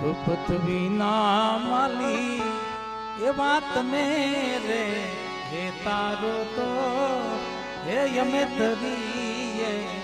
પૃથ્વીના માલી એવા તમે રે હે તારો તો હે યમે તરીએ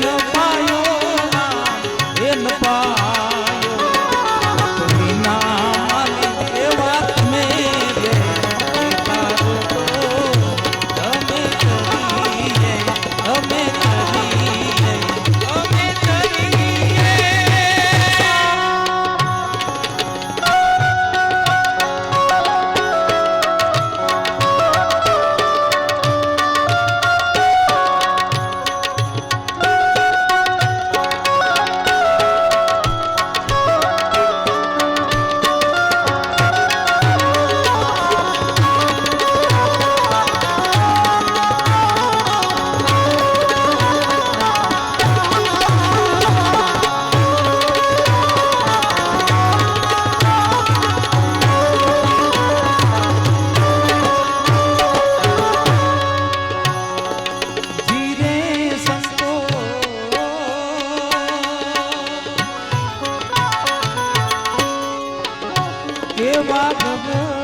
No. Oh.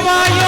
সময়